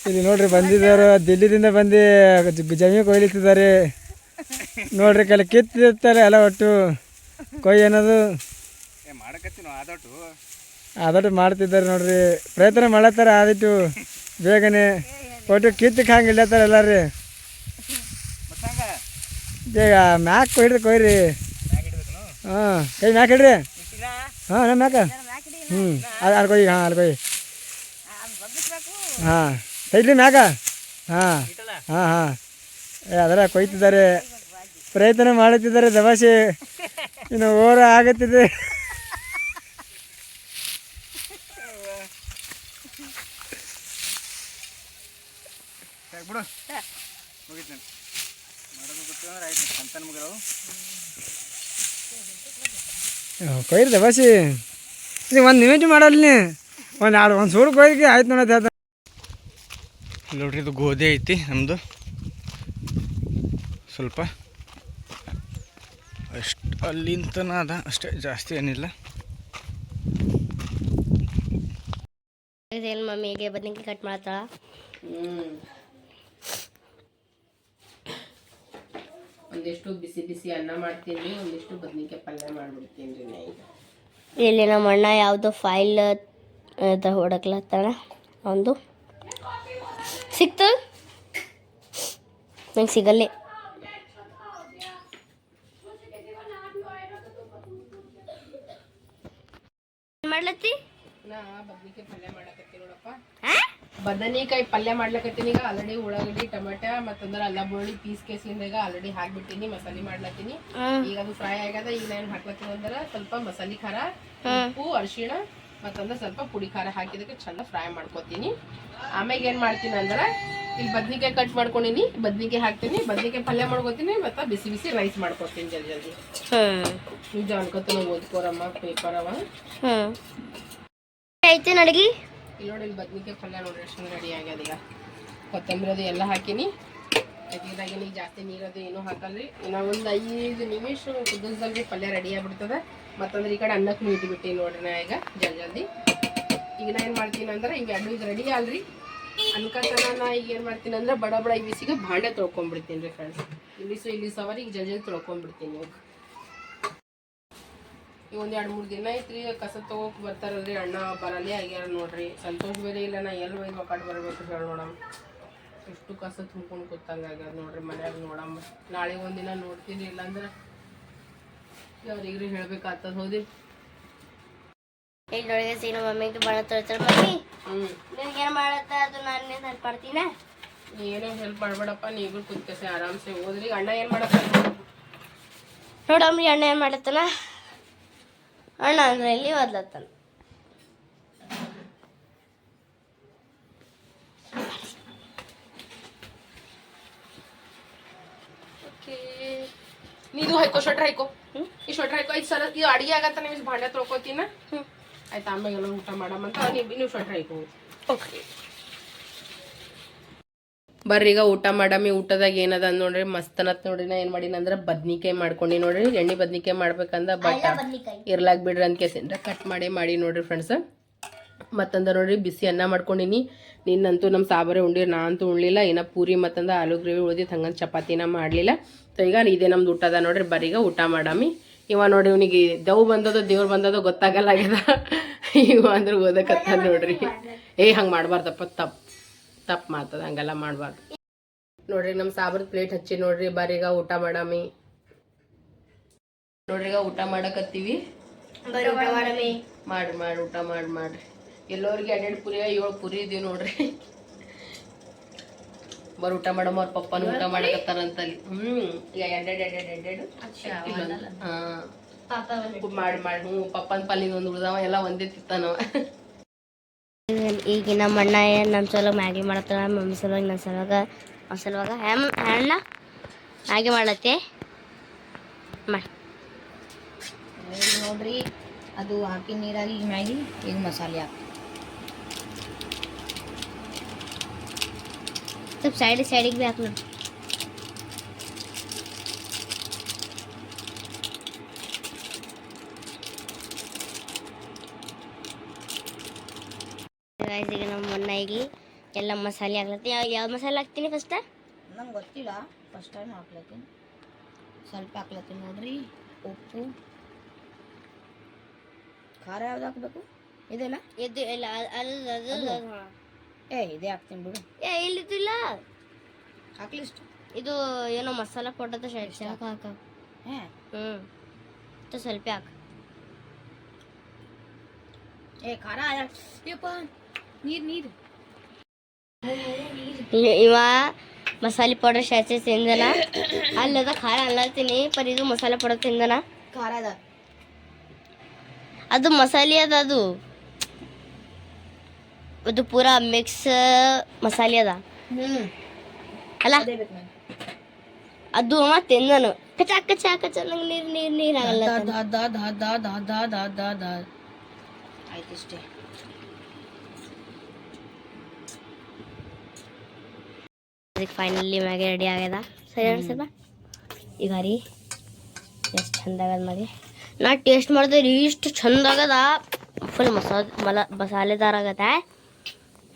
ಇಲ್ಲಿ ನೋಡ್ರಿ ಬಂದಿದ್ದಾರೆ ದಿಲ್ಲಿದಿಂದ ಬಂದು ಜಮೀನು ಕೊಯ್ಲಿತ್ತಿದ್ದಾರೆ. ನೋಡ್ರಿ ಕೆಲ ಕಿತ್ತಿರ್ತಾರೆ ಎಲ್ಲ ಒಟ್ಟು. ಕೊಯ್ ಅನ್ನೋದು ಅದೊಟ್ಟು ಆದಟ್ಟು. ಮಾಡ್ತಿದ್ದಾರೆ ನೋಡ್ರಿ. ಪ್ರಯತ್ನ ಮಾಡತ್ತಾರ ಆದಿಟ್ಟು ಬೇಗನೆ. ಒಟ್ಟು ಕಿತ್ತಕ್ಕೆ ಹಂಗೆ ಇಲ್ಲತ್ತಾರ ಎಲ್ಲ ರೀ ಬೇಗ ಮ್ಯಾಕ್ ಕೊಯ್ರಿ ಕೊಯ್ರಿ. ಹಾಂ ಕೈ ಮ್ಯಾಕ್ ಇಡ್ರಿ. ಹಾಂ ನಮ್ಮ ಮ್ಯಾಕ? ಹ್ಞೂ ಅದು ಅಲ್ಲಿ ಕೊಯ್ ಹಾಂ ಅಲ್ಲಿ ಕೊಯ್. ಹಾಂ. ಕೈಲಿ ನಾಗ? ಹಾಂ. ಹಾಂ ಹಾಂ. ಅದರ ಕೊಯ್ತಿದ್ದಾರೆ. ಪ್ರಯತ್ನ ಮಾಡುತ್ತಿದ್ದಾರೆ ದವಾಸೆ ಇನ್ನು ಓರ ಆಗುತ್ತಿದೆ. ಬಿಡು ಮುಗಿತು ಮಾಡೋದು ಗೊತ್ತು ಅಂದ್ರೆ ಆಯ್ತು ಸಂತಾನ ಮುಗಿದವು ಕೊಯ್ರಿ ಇದು ಒಂದು ನಿಮಿಷ ಮಾಡಲ್ಲಿ ನೀ. ಒಂದು ಎರಡು ಒಂದು ಸೂರು ಕೊಯ್ಲಿಕ್ಕೆ ಆಯ್ತು ಹೇಳ್ತಾನೆ ನೋಡ್ರಿ ಇದು ಗೋಧಿ ಐತಿ ನಮ್ಮದು ಸ್ವಲ್ಪ ಅಷ್ಟು ಅಲ್ಲಿಂತನ ಅದ ಅಷ್ಟೇ ಜಾಸ್ತಿ ಏನಿಲ್ಲ. ಇದೇನು ಮಮ್ಮಿಗೆ ಬದನೆಕಾಯಿ ಕಟ್ ಮಾಡ್ತಾಳ? ಒಂದಿಷ್ಟು ಬಿಸಿ ಬಿಸಿ ಅನ್ನ ಮಾಡ್ತೀನಿ ಒಂದಿಷ್ಟು ಬದ್ನಿಕಾಯಿ ಪಲ್ಯ ಮಾಡ್ಬಿಡ್ತೀನಿ ರೀ ನಾ ಈಗ. ಇಲ್ಲಿ ನಮ್ಮ ಅಣ್ಣ ಯಾವುದೋ ಫೈಲ್ ಹೊಡಕ್ಲತ್ತಾಳ ಒಂದು ಸಿಕ್ತು? ನಂಗೆ ಸಿಗಲ್ಲೇ. ಮಾಡ್ಲತ್ತಿ? ನಾ ಬದ್ನಿಕಾಯಿ ಪಲ್ಯ ಮಾಡಕತ್ತೀನಿ ನೋಡಪ್ಪ. ಬದನೆಕಾಯಿ ಪಲ್ಯ ಮಾಡ್ಲಕತ್ತೀನಿ ಈಗ. ಆಲ್ರೆಡಿ ಉಳ್ಳಾಗಡ್ಡಿ ಟೊಮೆಟೊ ಮತ್ತಂದ್ರೆ ಅಲ್ಲ ಬೋಳಿ ಪೀಸ್ ಕೇಸಿಂದ ಈಗ ಆಲ್ರೆಡಿ ಹಾಕ್ಬಿಟ್ಟಿನಿ ಮಸಾಲೆ ಮಾಡ್ಲತ್ತೀನಿ. ಈಗ ಅದು ಫ್ರೈ ಆಗ್ಯದ ಈಗ ನಾನು ಹಾಕ್ಲತ್ತೀನಿ ಅಂದ್ರ ಸ್ವಲ್ಪ ಮಸಾಲೆ ಖಾರ ಉಪ್ಪು ಅರಿಶಿಣ ಮತ್ತಂದ್ರೆ ಸ್ವಲ್ಪ ಪುಡಿ ಖಾರ ಹಾಕಿದಕ್ಕೆ ಚಂದ ಫ್ರೈ ಮಾಡ್ಕೊತೀನಿ. ಆಮ್ಯಾಗ ಏನು ಮಾಡ್ತೀನಿ ಅಂದ್ರೆ ಇಲ್ಲಿ ಬದ್ನಿಕಾಯಿ ಕಟ್ ಮಾಡ್ಕೊಂಡಿನಿ ಬದ್ನಿಕಾಯಿ ಹಾಕ್ತೀನಿ ಬದ್ನಿಕಾಯಿ ಪಲ್ಯ ಮಾಡ್ಕೊತೀನಿ ಮತ್ತೆ ಬಿಸಿ ಬಿಸಿ ರೈಸ್ ಮಾಡ್ಕೊತೀನಿ ಜಲ್ದಿ ಜಲ್ದಿ. ಪೂಜಾ ನಿಜ ಅನ್ಕೋತೀನಿ ಓದ್ಕೋರಮ್ಮ ಪೇಪರ್ ಅವ. ಐತೆ ನಡಗಿ. ಇಲ್ಲಿ ನೋಡಿ ಇಲ್ಲಿ ಬದ್ನಿಕಾಯಿ ಪಲ್ಯ ನೋಡ್ರಿ ಎಷ್ಟು ರೆಡಿ ಆಗ್ಯದ ಈಗ. ಕೊತ್ತಂಬರಿ ಅದು ಎಲ್ಲ ಹಾಕಿನಿ. ಈಗ ಜಾಸ್ತಿ ನೀರದು ಏನೂ ಹಾಕಲ್ರಿ. ಇನ್ನೊಂದು ಒಂದು ಐದು ನಿಮಿಷ ಕುದಿಸ್ದಂಗೆ ಪಲ್ಯ ರೆಡಿ ಆಗ್ಬಿಡ್ತದ. ಮತ್ತಂದ್ರೆ ಈ ಕಡೆ ಅನ್ನಕ್ಕೂ ಬಿಟ್ಟೆ ನೋಡ್ರಿ ನಾ ಈಗ, ಜಲ್ ಜಲ್ದಿ. ಈಗ ನಾ ಏನು ಮಾಡ್ತೀನಿ ಅಂದ್ರೆ, ಈಗ ಎರಡು ಇದು ರೆಡಿ ಅಲ್ರಿ ಅನ್ಕತನ ನಾ ಈಗ ಏನು ಮಾಡ್ತೀನಿ ಅಂದ್ರೆ, ಬಡ ಬಡ ಈ ಬಿಸಿಗೆ ಭಾಂಡೆ ತೊಳ್ಕೊಂಡ್ಬಿಡ್ತೀನಿ ರೀ ಫ್ರೆಂಡ್ಸ್ ಇಲ್ಲಿಸು ಇಲ್ಲಿ ಸವರ್ ಈಗ ಜಲ್ ಜಲ್ದಿ ತೊಳ್ಕೊಂಡ್ಬಿಡ್ತೀನಿ ಇವಾಗ ಈಗ ಒಂದು ಎರಡು ಮೂರು ದಿನ ಐತ್ರಿ, ಕಸ ತಗೋಕ್ ಬರ್ತಾರಲ್ರಿ, ಅಣ್ಣ ಬರಲ್ಲೇ ಆಗ್ಯಾರ ನೋಡ್ರಿ. ಸಂತೋಷ ಬೇರೆ ಇಲ್ಲ, ನಾ ಎಲ್ಲಿ ಒಯ್ದು ಒಕ್ಕಾಡ್ ಬರ್ಬೇಕು ಹೇಳಿ ನೋಡಮ್. ಎಷ್ಟು ಕಸ ತುಂಬ್ಕೊಂಡು ಕೂತಂಗ ಆಗ್ಯದ ನೋಡ್ರಿ ಮನ್ಯಾಗ ನೋಡಮ್ಮ ನಾಳೆ ಒಂದಿನ ನೋಡ್ತೀನಿ ಇಲ್ಲಾಂದ್ರೆ ಯಾರಿಗ್ರಿ ಹೇಳ್ಬೇಕಾಗ್ತದ ಹೌದಿ. ಇಲ್ಲೊಳಗೆ ಸೀನು ಮಮ್ಮಿಗೆ ಬಣ ತೊಳ್ತಾರೆ ಮಮ್ಮಿ. ಹ್ಮ್. ನಿನ್ಗೇನು ಮಾಡತ್ತ? ಅದು ನಾನೇ ಹೆಲ್ಪ್ ಮಾಡ್ತೀನ. ನೀ ಏನೇ ಹೆಲ್ಪ್ ಮಾಡ್ಬೇಡಪ್ಪ ನೀಗಳು ಕುತ್ಕಸೆ ಆರಾಮ್ಸೆ ಓದ್ರಿ ಅಣ್ಣ ಏನ್ ಮಾಡತ್ತ? ನೋಡಮ್ರಿ ಅಣ್ಣ ಏನು ಮಾಡತ್ತನ? ಅಣ್ಣ ಅಂದ್ರೆ ಇಲ್ಲಿ ಓದ್ಲತ್ತಾನ? ನೀನು ಹಾಕೋ ಶಟ್ರ್ ಹಾಕೋ ಈ ಶಟ್ರ್ ಹಾಕೋ ಐದು ಸಲ ಇದು ಅಡಿಗೆ ಆಗತ್ತ ನೀವು ಭಾಂಡೆ ತೊಳ್ಕೊತೀನ. ಆಯ್ತು ಆಮೇಲೆ ಎಲ್ಲ ಊಟ ಮಾಡಮಂತ ನೀವು ನೀವು ಶಟ್ರ್ ಹಾಕೋ. ಓಕೆ ಬರ್ರಿ ಈಗ ಊಟ ಮಾಡಮಿ. ಊಟದಾಗ ಏನದ ಅಂದ್ ನೋಡ್ರಿ ಮಸ್ತನತ್ ನೋಡ್ರಿ ನಾ ಏನ್ ಮಾಡಿನ ಅಂದ್ರ ಬದ್ನಿಕಾಯಿ ಮಾಡ್ಕೊಂಡಿ ನೋಡ್ರಿ. ಎಣ್ಣೆ ಬದ್ನಿಕಾಯಿ ಮಾಡ್ಬೇಕಂದ್ರ ಬಟ್ ಇರ್ಲಾಕ್ ಬಿಡ್ರಿ ಅಂತ ಕೇಸಿಂದ ಕಟ್ ಮಾಡಿ ಮಾಡಿ ನೋಡ್ರಿ ಫ್ರೆಂಡ್ಸ್ ಮತ್ತಂದ ನೋಡ್ರಿ ಬಿಸಿ ಅನ್ನ ಮಾಡ್ಕೊಂಡಿನಿ. ನಿನ್ನಂತೂ ನಮ್ಮ ಸಾಬರೇ ಉಂಡಿರಿ ನಾ ಅಂತೂ ಉಣ್ಲಿಲ್ಲ. ಇನ್ನ ಪೂರಿ ಮತ್ತಂದ ಆಲೂ ಗ್ರೇವಿ ಉಳ್ದಿತ್ತು ಹಂಗಂದು ಚಪಾತಿನ ಮಾಡಲಿಲ್ಲ. ಸೊ ಈಗ ಇದೇ ನಮ್ದು ಊಟ ಅದ ನೋಡ್ರಿ ಬರೀಗ ಊಟ ಮಾಡಾಮಿ. ಇವ ನೋಡಿ ಇವನಿಗೆ ದವ್ ಬಂದದೋ ದೇವ್ರು ಬಂದದೋ ಗೊತ್ತಾಗಲ್ಲ ಆಗ್ಯದ. ಇವ ಅಂದ್ರೆ ಓದಕತ್ತ ನೋಡ್ರಿ. ಏ ಹಂಗೆ ಮಾಡಬಾರ್ದಪ್ಪ ತಪ್ಪು ತಪ್ಪು ಮಾಡ್ತದ ಹಂಗೆಲ್ಲ ಮಾಡಬಾರ್ದು. ನೋಡ್ರಿ ನಮ್ಮ ಸಾಬ್ರದ ಪ್ಲೇಟ್ ಹಚ್ಚಿ ನೋಡ್ರಿ ಬರೀಗ ಊಟ ಮಾಡಾಮಿ. ನೋಡ್ರಿ ಈಗ ಊಟ ಮಾಡಕತ್ತೀವಿ. ಮಾಡ್ರಿ ಮಾಡ್ರಿ ಮಾಡಮಿ. ಮಾಡಿ ಮಾಡಿ ಊಟ ಮಾಡಿ ಮಾಡ್ರಿ. ಎಲ್ಲೋರಿಗೆ ಎರಡೆರಡು ಪುರಿ ಏಳು ಪುರಿ ಇದೀವಿ ನೋಡ್ರಿ. ಬರ್ ಊಟ ಮಾಡಮ್ಮ ಅವ್ರ ಪಪ್ಪನ ಊಟ ಮಾಡಕತ್ತಾರಂತಲ್ಲಿ. ಹ್ಮ್ ಈಗ ಎರಡೆರಡು ಎರಡೆರಡು ಎರಡೆರಡು ಹಾ. ಮಾಡಿ ಮಾಡಿ ಹ್ಞೂ ಪಪ್ಪನ ಪಲ್ಲಿನ ಒಂದು ಉಳ್ದವ ಎಲ್ಲ ಒಂದೇ ತಿತ್ತಾನವ ಈಗ ನಮ್ಮ ಅಣ್ಣ ಏನು ನಮ್ಮ ಸಲುವಾಗಿ ಮ್ಯಾಗಿ ಮಾಡತ್ತಾನ ಮಮ್ಮಿ ಸಲುವಾಗಿ ನನ್ನ ಸಲುವಾಗ ಅವ್ನ ಸಲುವಾಗ. ಹ್ಯಾಮ್ ಅಣ್ಣ ಮ್ಯಾಗಿ ಮಾಡತ್ತೆ. ಮಾಡಿ. ನೋಡ್ರಿ ಅದು ಹಾಕಿ ನೀರಾಗಿ ಈಗ ಮ್ಯಾಗಿ ಈಗ ಮಸಾಲೆ ಹಾಕಿ ಸ್ವಲ್ಪ साइड ಸೈಡಿಗೆ ಭೀ ಹಾಕಿ ನೋಡಿ ಈಗ ನಮ್ಮ ಇಲ್ಲಿ ಎಲ್ಲ ಮಸಾಲೆ ಹಾಕ್ಲತ್ತಿ ಯಾವ ಯಾವ ಮಸಾಲೆ ಹಾಕ್ತೀನಿ ಫಸ್ಟ ನಂಗೆ ಗೊತ್ತಿಲ್ಲ ಫಸ್ಟ್ ಟೈಮ್ ಹಾಕ್ಲತ್ತೀನಿ ಸ್ವಲ್ಪ ಹಾಕ್ಲತ್ತೀನಿ ನೋಡ್ರಿ ಉಪ್ಪು ಖಾರ ಯಾವ್ದು ಹಾಕ್ಬೇಕು ಇದೆಲ್ಲ ಇದು ಎಲ್ಲ ಅದು ಅದು ಅದು ಹಾ. ಏ ಇದೇ ಹಾಕ್ತೀನಿ ಬಿಡು. ಏ ಇಲ್ಲಿದ್ದಿಲ್ಲ? ಹಾಕ್ಲಿ ಇಷ್ಟು ಇದು ಏನೋ ಮಸಾಲ ಕೊಟ್ಟದ ಶಾಕ ಹಾಕ ಹ್ಞೂ ಮತ್ತು ಸ್ವಲ್ಪ ಹಾಕ. ಏ ಖಾರ ಯಪ್ಪ ನೀರು ನೀರು. ಇವ ಮಸಾಲೆ ಪೌಡರ್ ಶಾಚೆ ತಿಂದನ? ಅಲ್ಲದ ಖಾರ ಅಲ್ಲತೀನಿ ಪರ್ ಇದು ಮಸಾಲೆ ಪೌಡರ್ ತಿಂದನ? ಖಾರ ಅದ. ಅದು ಮಸಾಲೆ ಅದ ಅದು. ಇದು ಪೂರಾ ಮಿಕ್ಸ್ ಮಸಾಲೆ ಅದ. ಅಲ್ಲ? ಅದು ತಿಂದ ನಾನು ಕಚಾ ಕಚಾ ಕಚಾ ನಂಗೆ ನೀರು ನೀರು ನೀರು ಆಗಲ್ಲ ಆಯ್ತು ಇಷ್ಟೇ. ಅದಕ್ಕೆ ಫೈನಲಿ ಮ್ಯಾಗೆ ರೆಡಿ ಆಗ್ಯದ. ಸರಿ ಅನ್ಸಲ್ಲ ಈಗ ರೀ ಎಷ್ಟು ಚಂದ ಆಗದ ನಾ ಟೇಸ್ಟ್ ಮಾಡಿದ್ರೆ ಇಷ್ಟು ಚಂದ ಆಗದ ಫುಲ್ ಮಸಾ ಮಲ ಮಸಾಲೆದಾರ ಆಗತ್ತೆ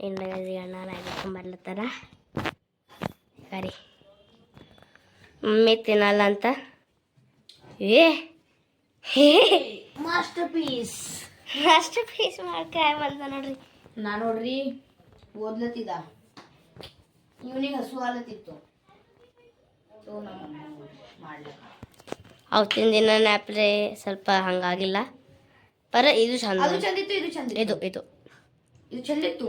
ಇನ್ನು ಅಣ್ಣ ಹಾಕೊಂಬರ್ಲತ್ತಾರ ಕರಿ ಮಮ್ಮಿ ತಿನ್ನಲ್ಲ ಅಂತ? ಏ? ಹೇ? ಮಾಸ್ಟರ್ಪೀಸ್ ಮಾಸ್ಟರ್ ಪೀಸ್ ಮಾಡ್ಕಾಯ ಬಂದ ನೋಡ್ರಿ. ನಾ ನೋಡ್ರಿ ಓದ್ಲತ್ತಿದ ಇವನಿಗೆ ಹಸು ಆಲತ್ತಿತ್ತು ಅವತ್ತಿನ ದಿನ ನ್ಯಾಪ್ರೆ ಸ್ವಲ್ಪ ಹಂಗಾಗಿಲ್ಲ. ಪರ ಇದು ಚಂದ ಇದು ಚಂದ ಇದು ಇದು. ಇದು ಚಂದಿತ್ತು.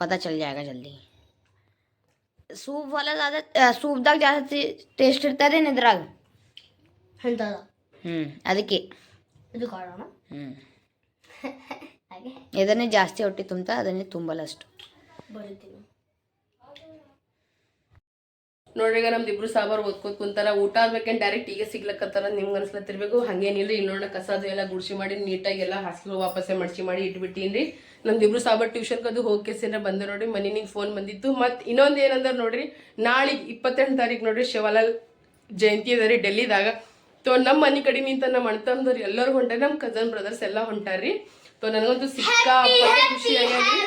पता चल जाएगा जल्दी सूप वाला ज़्यादा सूप ದಾಗ ಜಾಸ್ತಿ ಟೇಸ್ಟ್ ಇರ್ತದೆ ನಿದ್ರಾಗ ಎಂತದ ಹ್ಞೂ ಅದಕ್ಕೆ ಇದು ಕಾರಣ ಹ್ಞೂ ಇದನ್ನೇ ಜಾಸ್ತಿ ಹೊಟ್ಟೆ ತುಂಬ್ತಾ ಅದನ್ನೇ ತುಂಬಲ್ಲ ಅಷ್ಟು ನೋಡ್ರಿ ಈಗ ನಮ್ದು ಇಬ್ರು ಸಾಂಬಾರು ಓದ್ಕೋತ ಕುಂತಾರ ಊಟ ಆದ್ಬೇಕೇನ್ ಡೈರೆಕ್ಟ್ ಈಗ ಸಿಗ್ಲಕತ್ತಾರ ನಿಮ್ಗೆ ಅನ್ಸ್ಲತ್ತಿರ್ಬೇಕು ಹಂಗೇನಿಲ್ಲ ಇಲ್ಲಿ ನೋಡ ಕಸದು ಎಲ್ಲ ಗುಡ್ಸಿ ಮಾಡಿ ನೀಟಾಗಿ ಎಲ್ಲ ಹಾಸ್ಲು ವಾಪಸ್ಸೆ ಮಡ್ಚಿ ಮಾಡಿ ಇಟ್ಬಿಟ್ಟೀನ್ರಿ ನಮ್ದು ಸಾಬರ್ ಟ್ಯೂಷನ್ ಕದು ಹೋಗ್ಕೆಸಿನ ಬಂದೆ ನೋಡ್ರಿ ಮನಿನಿಂದ ಫೋನ್ ಬಂದಿತ್ತು. ಮತ್ತು ಇನ್ನೊಂದು ಏನಂದ್ರೆ ನೋಡ್ರಿ ನಾಳೆ ಇಪ್ಪತ್ತೆಂಟು ತಾರೀಕು ನೋಡ್ರಿ ಶಿವಲಾಲ್ ಜಯಂತಿ ಅದ ರೀ ಡೆಲ್ಲಿದಾಗ. ತೋ ನಮ್ಮ ಮನೆ ಕಡೆ ನಿಂತ ನಮ್ಮ ಅಣ್ತಂದವ್ರು ಎಲ್ಲರೂ ಹೊಂಟಾರಿ ನಮ್ಮ ಕಸನ್ ಬ್ರದರ್ಸ್ ಎಲ್ಲ ಹೊಂಟಾರಿ ತೋ ನನಗಂತೂ ಸಿಕ್ಕ ಖುಷಿ ಆಗ್ಯಾದ್ರಿ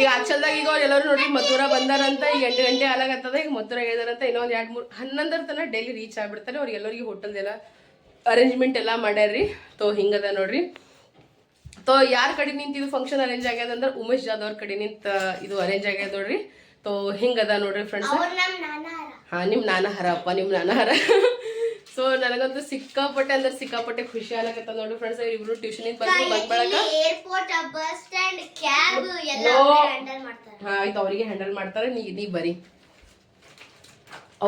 ಈಗ ಆಚಲ್ದಾಗ ಈಗ ಅವ್ರು ಎಲ್ಲರೂ ನೋಡ್ರಿ ಮಥುರಾ ಬಂದಾರಂತ ಈಗ ಎಂಟು ಗಂಟೆ ಆಲಾಗತ್ತದ ಈಗ ಮಥುರಾ ಹೇಳಿದಾರಂತ ಇನ್ನೊಂದು ಎರಡು ಮೂರು ಹನ್ನೊಂದರ ತನಕ ಡೈಲಿ ರೀಚ್ ಆಗ್ಬಿಡ್ತಾರೆ ಅವ್ರಿಗೆ ಎಲ್ಲರಿಗೆ ಹೋಟೆಲ್ ಎಲ್ಲ ಅರೇಂಜ್ಮೆಂಟ್ ಎಲ್ಲ ಮಾಡ್ಯಾರ್ರಿ ತೋ ಹಿಂಗದ ನೋಡ್ರಿ. ತೋ ಯಾರ ಕಡೆ ನಿಂತ ಇದು ಫಂಕ್ಷನ್ ಅರೇಂಜ್ ಆಗ್ಯದ ಅಂದ್ರೆ ಉಮೇಶ್ ಜಾಧವ್ ಅವ್ರ ಕಡೆ ನಿಂತ ಇದು ಅರೇಂಜ್ ಆಗ್ಯದ ನೋಡ್ರಿ. ತೋ ಹಿಂಗದ ನೋಡ್ರಿ ಫ್ರೆಂಡ್ಸ್ ಹಾ ನಿಮ್ ನಾನ ಹರಪ್ಪ ನಿಮ್ ನಾನ ಹರ ಸೊ ನನಗಂತೂ ಸಿಕ್ಕಾಪಟ್ಟೆ ಅಂದ್ರೆ ಸಿಕ್ಕಾಪಟ್ಟೆ ಖುಷಿ ಆಗಕತ್ತ ನೋಡ್ರಿ ಫ್ರೆಂಡ್ಸ್ ಇಬ್ರು ಟ್ಯೂಷನ್ ಬಂದು ಬಂದ್ ಬಳಕ. ಏರ್ಪೋರ್ಟ್ ಬಸ್ ಸ್ಟ್ಯಾಂಡ್ ಕ್ಯಾಬ್ ಎಲ್ಲ ಹ್ಯಾಂಡಲ್ ಮಾಡ್ತಾರೆ. ಹಾ ಆಯ್ತು ಅವರಿಗೆ ಹ್ಯಾಂಡಲ್ ಮಾಡ್ತಾರೆ. ನೀ ನೀ ಬರಿ.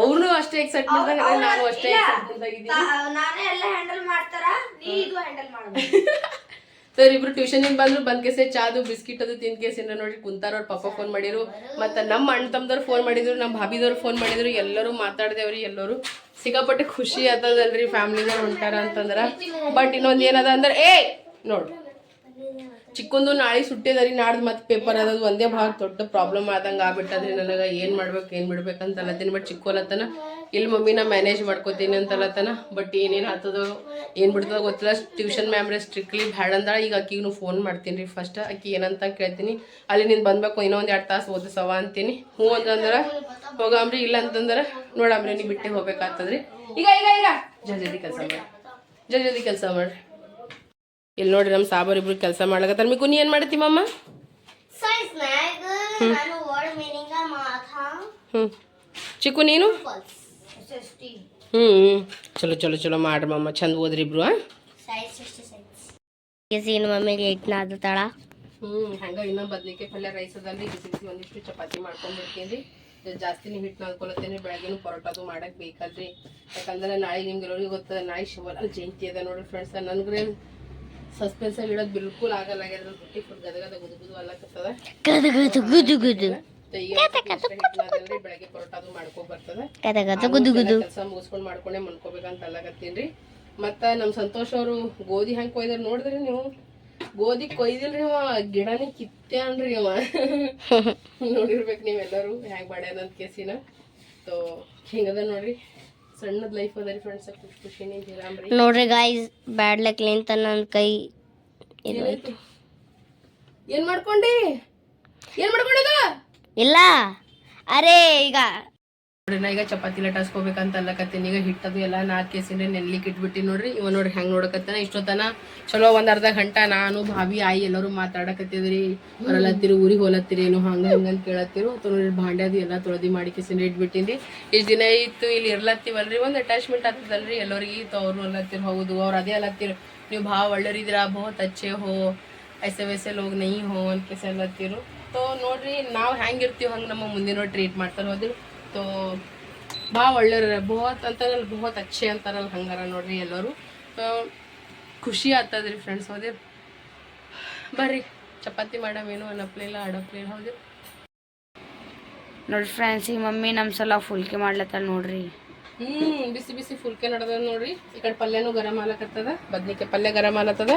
ಅವ್ರು ಅಷ್ಟೇ ಎಕ್ಸೈಟ್ಮೆಂಟ್ ನಾನು ಅಷ್ಟೇ ಎಕ್ಸೈಟ್ಮೆಂಟ್ ಆಗಿದ್ದೀನಿ ನಾನೇ ಎಲ್ಲ ಹ್ಯಾಂಡಲ್ ಮಾಡ್ತಾರ? ನೀ ಇದು ಹ್ಯಾಂಡಲ್ ಮಾಡ್ಬೇಕು ಸರ್, ಇಬ್ರು ಟ್ಯೂಷನ್ ಬಂದ್ರು, ಬಂದ್ ಕೇಸೆ ಚಾದು, ಬಿಸ್ಕಿಟ್ ಅದು ತಿನ್ ಕೇಸಿನ ನೋಡಿ ಕುಂತಾರ ಅವ್ರ ಪಪ್ಪ ಫೋನ್ ಮಾಡಿರು ಮತ್ತ ನಮ್ಮ ಅಣ್ಣ ತಮ್ಮದವ್ರು ಫೋನ್ ಮಾಡಿದ್ರು ನಮ್ಮ ಭಾಬಿದವ್ರು ಫೋನ್ ಮಾಡಿದ್ರು, ಎಲ್ಲರೂ ಮಾತಾಡ್ದೇವ್ರಿ, ಎಲ್ಲರೂ. ಸಿಕ್ಕಾಪಟ್ಟೆ ಖುಷಿ ಆತದಲ್ರಿ ಫ್ಯಾಮಿಲಿದವ್ರು ಹೊಂಟಾರ ಅಂತಂದ್ರ. ಬಟ್ ಇನ್ನೊಂದ್ ಏನದ ಅಂದ್ರೆ ಏ ನೋಡ್. ಚಿಕ್ಕೊಂದು ನಾಳೆ ಸುಟ್ಟಿದರಿ ನಾಡ್ದು ಮತ್ತೆ ಪೇಪರ್ ಆದದ್ದು ಒಂದೇ ಭಾಳ ದೊಡ್ಡ ಪ್ರಾಬ್ಲಮ್ ಆದಂಗೆ ಆಗ್ಬಿಟ್ಟದ್ರಿ ನನಗೆ. ಏನು ಮಾಡ್ಬೇಕು, ಏನು ಬಿಡ್ಬೇಕು ಅಂತ ಅಲ್ಲತ್ತೀನಿ ಬಟ್ ಚಿಕ್ಕೋಲತ್ತನ ಇಲ್ಲಿ ಮಮ್ಮಿ ನಾ ಮ್ಯಾನೇಜ್ ಮಾಡ್ಕೋತೀನಿ ಅಂತ ಅಲ್ಲತ್ತನ ಬಟ್ ಏನೇನು ಆಗ್ತದೋ ಏನು ಬಿಡ್ತದೋ ಗೊತ್ತಿಲ್ಲ. ಟ್ಯೂಷನ್ ಮ್ಯಾಮ್ರೆ ಸ್ಟ್ರಿಕ್ಟ್ಲಿ ಬ್ಯಾಡ ಈಗ ಆಕಿಗೂ ಫೋನ್ ಮಾಡ್ತೀನಿ ರೀ ಫಸ್ಟ್ ಆಕಿ ಏನಂತ ಕೇಳ್ತೀನಿ. ಅಲ್ಲಿ ನೀನು ಬಂದ್ಬೇಕು ಇನ್ನೂ ಒಂದು ಎರಡು ತಾಸು ಓದಿಸವ ಅಂತೀನಿ. ಹ್ಞೂ ಅಂತಂದ್ರೆ ಹೋಗಾಮ್ರಿ ಇಲ್ಲ ಅಂತಂದ್ರೆ ನೋಡಾಮ್ರಿ ನೀವು ಬಿಟ್ಟೆ ಹೋಗ್ಬೇಕಾಗ್ತದ್ರಿ. ಈಗ ಈಗ ಈಗ. ಜಲ್ದಿ ಕೆಲಸ ಮಾಡಿ. ಜಲ್ದಿ ಕೆಲಸ ಮಾಡ್ರಿ ಇಲ್ಲಿ ನೋಡ್ರಿ ನಮ್ಮ ಸಾಬರ್ ಇಬ್ರು ಕೆಲಸ ಮಾಡ್ಲಕತ್ತಾರ ಮಿಕು ನೀ ಏನ್ ಮಾಡತ್ತಿ ಮಮ್ಮ ಹ್ಮ್. ಚಿಕ್ಕು ನೀನು? ಹ್ಮ್ ಚಲೋ ಚಲೋ ಚಲೋ ಮಾಡ್ರಿ ಮಮ್ಮ ಚಂದ ಓದ್ರಿ ಇಬ್ರು ಏನು ಮಮ್ಮಿಗೆ ಇಟ್ನಾದ ತಳ. ಹ್ಮ್ ಹಂಗ ಇನ್ನೊಂದು ಬದ್ನಿಕಾಯಿ ಪಲ್ಯ ರೈಸ್ ಅದಲ್ರಿ ಬಿಸಿ ಬಿಸಿ ಒಂದಿಷ್ಟು ಚಪಾತಿ ಮಾಡ್ಕೊಂಡ್ಬಿಡ್ತೀನಿ. ಜಾಸ್ತಿನೇ ಹಿಟ್ಟು ನಾದ್ಕೊಳತ್ತೇನೆ ಬೆಳಗ್ಗೆನು ಪರೋಟದು ಮಾಡಕ್ ಬೇಕಲ್ರಿ ಯಾಕಂದ್ರೆ ನಾಳೆ ನಿಮ್ಗೆ ಎಲ್ಲರಿಗೂ ಗೊತ್ತದ ನಾಳೆ ಶಿವಲಾಲ್ ಜಯಂತಿ ಅದ ನೋಡ್ರಿ ಫ್ರೆಂಡ್ಸ್ ನನ್ಗ್ರೆ ಸಸ್ಪೆನ್ಸ್ ಆಗಿ ಇಡೋದು ಬಿಲ್ಕುಲ್ ಆಗಲ್ಲ ಯಾಕಂದ್ರೆ ಬುಟ್ಟಿ ಫುಲ್ ಗದಗದ ಗುದು ಗುದು ಅಲ್ಲಕತ್ತದ ಗದು ಗುದು ಗುದು ನಾದಲ್ರಿ, ಬೆಳಗ್ಗೆ ಪರೋಟದು ಮಾಡ್ಕೊ ಬರ್ತದ. ಗದ ಗದ ಗುದು ಗುದು. ಕೆಲಸ ಮುಗಿಸ್ಕೊಂಡ್ ಮಾಡ್ಕೊಂಡೆ ಮನ್ಕೋಬೇಕಂತ ಅಲ್ಲಕತ್ತೀನ್ರಿ ಮತ್ತ ನಮ್ ಸಂತೋಷ್ ಅವರು ಗೋಧಿ ಹೆಂಗ್ ಕೊಯ್ದಾರ ನೋಡಿದ್ರಿ ನೀವು? ಗೋಧಿ ಕೊಯ್ದಿಲ್ರಿ ಅವ ಗಿಡನೇ ಅನ್ರಿ ಅವ. ನೋಡಿರ್ಬೇಕು ನೀವೆಲ್ಲರೂ ಹೆಂಗ್ ಮಾಡ್ಯಾನಂತ ಕೇಸಿನ. ತೋ ಹಿಂಗದ ನೋಡ್ರಿ. ಸಣ್ಣದ್ ಲೈಫ್ ಅದ ರೀ ಫ್ರೆಂಡ್ಸ್ ಖುಷಿ ಖುಷಿನೇ ಇರಾಮ್ರಿ ನೋಡ್ರಿ ಗಾಯ್ಸ್ ಬ್ಯಾಡ್ ಲಕ್ಲಿಂತ ನನ್ನ ಕೈ ಏನಾಯ್ತು? ಏನ್ ಮಾಡ್ಕೊಂಡಿ? ಏನ್ ಮಾಡ್ಕೊಂಡಿದ ಇಲ್ಲ. ಅರೇ ಈಗ ನೋಡ್ರಿ ನಾ ಈಗ ಚಪಾತಿ ಲಟಾಸ್ಕೋಬೇಕಂತ ಅಲ್ಲಕತ್ತೀನಿ ಈಗ ಹಿಟ್ಟದು ಎಲ್ಲ ನಾಲ್ಕು ಕೇಸಿಂದ್ರೆ ನೆನ್ಲಿಕ್ಕೆ ಇಟ್ಬಿಟ್ಟು ನೋಡ್ರಿ, ಇವ ನೋಡ್ರಿ ಹೆಂಗ್ ನೋಡಕತ್ತಾನ. ಇಷ್ಟೊತ್ತನ ಚಲೋ ಒಂದ್ ಅರ್ಧ ಗಂಟೆ ನಾನು ಭಾವಿ ಆಯಿ ಎಲ್ಲರೂ ಮಾತಾಡಕತ್ತಿದ್ರಿ. ಹೊರಲತ್ತಿರು ಊರಿಗೆ ಹೋಲತ್ತಿರಿ, ಏನು ಹಂಗ ಹಿಂಗ ಅಂತ ಕೇಳತ್ತಿರು. ನೋಡ್ರಿ ಭಾಂಡ್ಯದು ಎಲ್ಲ ತೊಳೆದು ಮಾಡಿ ಕೇಸಿಂದ್ರೆ ಇಟ್ಬಿಟ್ಟಿನಿ. ಇಷ್ಟು ದಿನ ಇತ್ತು ಇಲ್ಲಿ ಇರ್ಲತ್ತೀವಲ್ರಿ, ಒಂದು ಅಟ್ಯಾಚ್ಮೆಂಟ್ ಆಗ್ತದಲ್ರಿ. ಎಲ್ಲರಿಗೆ ಅವ್ರು ಅಲ್ಲತ್ತಿರು, ಹೌದು, ಅವ್ರು ಅದೇ ಅಲ್ಲತ್ತಿರು. ನೀವು ಭಾಳ ಒಳ್ಳೆಯರಿದ್ದೀರಾ ಬಹುತ್ ಅಚ್ಚೆ ಹೋ ಐಸೆ ವೈಸೆ ಲೋಗ್ ನೈ, ಹೋ, ಅಂತ ಕೇಸ ಅಲ್ಲತ್ತಿರು. ತೋ, ನೋಡ್ರಿ, ನಾವು ಹೆಂಗಿರ್ತೀವಿ ಹಂಗೆ ನಮ್ಮ ಮುಂದಿನ ಟ್ರೀಟ್ ಮಾಡ್ತಾರೆ ಹೋದ್ರು ತೋ ಭಾಳ ಒಳ್ಳೆಯ ಬಹುತ್ ಅಂತಾರಲ್ಲ ಬಹುತ್ ಅಚ್ಚೆ ಅಂತಾರಲ್ಲ ಹಂಗಾರ ನೋಡ್ರಿ ಎಲ್ಲರೂ. ಖುಷಿ ಆಗ್ತದ್ರಿ ಫ್ರೆಂಡ್ಸ್ ಹೌದಿರ್? ಬರ್ರಿ ಚಪಾತಿ ಮಾಡಮೇನು ಅನ್ನಪ್ಲಿಲ್ಲ ಅಡಪ್ಲಿಲ್ಲ ಹೌದಿರ್? ನೋಡ್ರಿ ಫ್ರೆಂಡ್ಸ್ ಈ ಮಮ್ಮಿ ನಮ್ಮ ಸಲ ಫುಲ್ಕೆ ಮಾಡ್ಲತ್ತಾಳ ನೋಡ್ರಿ. ಹ್ಞೂ ಬಿಸಿ ಬಿಸಿ ಫುಲ್ಕೆ ನಡ್ದದ ನೋಡ್ರಿ. ಈ ಕಡೆ ಪಲ್ಯನೂ ಗರಂ ಆಲಕತ್ತದ ಬದ್ನಿಕಾಯಿ ಪಲ್ಯ ಗರಂ ಆಲತ್ತದ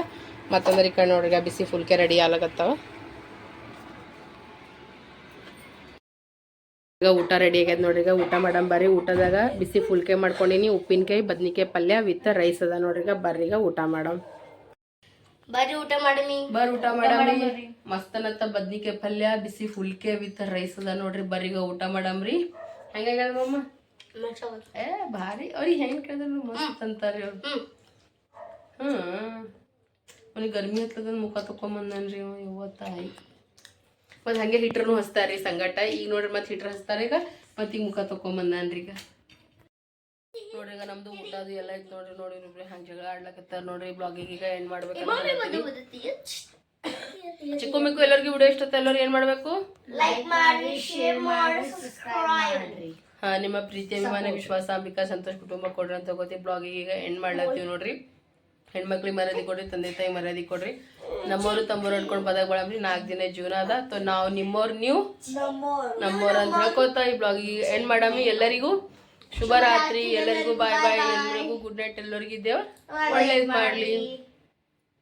ಮತ್ತಂದ್ರೆ ಈ ಕಡೆ ನೋಡ್ರಿ ಬಿಸಿ ಫುಲ್ಕೆ ರೆಡಿ ಆಲಕತ್ತಾವ ಈಗ ಊಟ ರೆಡಿ ಆಗ್ಯದ ನೋಡ್ರಿ. ಈಗ ಊಟ ಮಾಡಮ್ ಬರ್ರಿ. ಊಟದಾಗ ಬಿಸಿ ಫುಲ್ಕೆ ಮಾಡ್ಕೊಂಡಿನಿ. ಉಪ್ಪಿನಕಾಯಿ ಬದ್ನಿಕಾಯಿ ಪಲ್ಯ ವಿತ್ ರೈಸ್ ಅದ ನೋಡ್ರಿ. ಈಗ ಬರ್ರಿ ಈಗ ಊಟ ಮಾಡಮ್. ಬರ್ರಿ ಊಟ ಮಾಡಮಿ. ಬರ್ ಊಟ ಮಾಡಮ್ರಿ ಮಸ್ತನತ್ತ ಬದ್ನಿಕಾಯಿ ಪಲ್ಯ ಬಿಸಿ ಫುಲ್ಕೆ ವಿತ್ ರೈಸ್ ಅದ ನೋಡ್ರಿ. ಬರ್ರಿ ಈಗ ಊಟ ಮಾಡಮ್ರಿ ಹೆಂಗ ಮಮ್ಮ ಏ ಭಾರಿ. ಅವ್ರಿಗೆ ಹೆಂಗ್ ಕೇಳಿದ್ರು ಮಸ್ತ್ ಅಂತಾರ್ರಿ ಅವ್ರು. ಹ್ಮ್. ಅವ್ನಿಗೆ ಗರ್ಮಿ ಹತ್ತದ ಮುಖ ತಕೊಂಬಂದನ್ರಿ ಅವ ಇವತ್ತಾಯಿ ಮತ್ ಹಂಗೆ ಹಿಟ್ರನು ರೀ ಸಂಗಟ. ಈಗ ನೋಡ್ರಿ ಮತ್ತೆ ಹಿಟ್ರ್ ಹಚ್ತಾರೆ ಈಗ. ಮತ್ತೆ ಈಗ ಮುಖ ತಕೊಂಬಂದನ್ರಿ ಈಗ. ನೋಡ್ರಿ ಈಗ ನಮ್ದು ಊಟ ಅದು ಎಲ್ಲ ಐತ್ ನೋಡ್ರಿ ನೋಡಿ ಇಬ್ರು ಹಂಗ ಜಗಳ ಆಡ್ಲಕತ್ತಾರ ನೋಡ್ರಿ ಬ್ಲಾಗಿಗೆ ಈಗ ಏನ್ ಮಾಡ್ಬೇಕು ಚಿಕ್ಕು ಮಿಕ್ಕು ಎಲ್ಲರಿಗೂ ವಿಡಿಯೋ ಇಷ್ಟ ಎಲ್ಲರೂ ಏನ್ ಮಾಡ್ಬೇಕು? ಲೈಕ್ ಮಾಡಿ ಶೇರ್ ಮಾಡಿ ಸಬ್ಸ್ಕ್ರೈಬ್ ಹಾ ನಿಮ್ಮ ಪ್ರೀತಿ ಅಭಿಮಾನ ವಿಶ್ವಾಸ ಅಂಬಿಕಾ ಸಂತೋಷ ಕುಟುಂಬ ಕೊಡ್ರಿ ಅಂತ ತಗೋತಿ ಬ್ಲಾಗಿಗೆ ಈಗ ಎಂಡ್ ಮಾಡ್ಲತ್ತೀವಿ ನೋಡ್ರಿ. ಹೆಣ್ಮಕ್ಳಿಗೆ ಮರ್ಯಾದಿ ಕೊಡ್ರಿ ತಂದೆ ತಾಯಿ ಮರ್ಯಾದಿ ಕೊಡ್ರಿ. ನಮ್ಮವರು ತಮ್ಮವ್ರು ಅನ್ಕೊಂಡು ಬದಾಗ ಬಳಂಬ್ರಿ ನಾಲ್ಕು ದಿನ ಜೀವನ ಅದ. ತೊ ನಾವು ನಿಮ್ಮವ್ರು ನೀವು. ನಮ್ಮವ್ರು ಅಂತ ಹೇಳ್ಕೊತಾ ಈ ಬ್ಲಾಗ್ ಎಂಡ್ ಮಾಡಮ್ಮಿ. ಎಲ್ಲರಿಗೂ ಶುಭರಾತ್ರಿ. ಎಲ್ಲರಿಗೂ ಬಾಯ್ ಬಾಯ್ ಎಲ್ಲರಿಗೂ ಗುಡ್ ನೈಟ್ ಎಲ್ಲರಿಗೂ ಇದ್ದೇವೆ ಒಳ್ಳೇದು ಮಾಡ್ಲಿ.